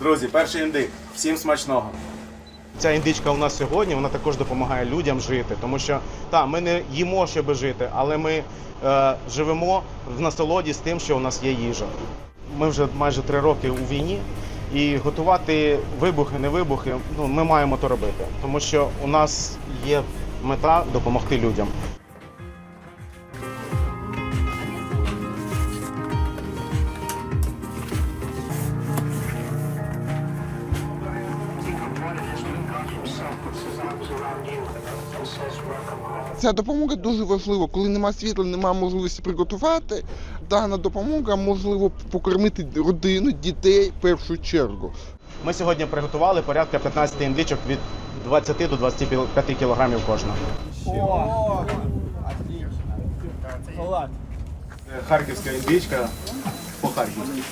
Друзі, перший індик. Всім смачного. Ця індичка у нас сьогодні вона також допомагає людям жити, тому що та ми не їмо, щоб жити, але ми е, живемо в насолоді з тим, що у нас є їжа. Ми вже майже три роки у війні, і готувати вибухи, не вибухи. Ну ми маємо то робити, тому що у нас є мета допомогти людям. Ця допомога дуже важлива. Коли немає світла, немає можливості приготувати. Дана допомога можливо покормити родину, дітей в першу чергу. Ми сьогодні приготували порядка 15 індичок від 20 до 25 кілограмів кожна. Це Харківська індичка по-харківськи.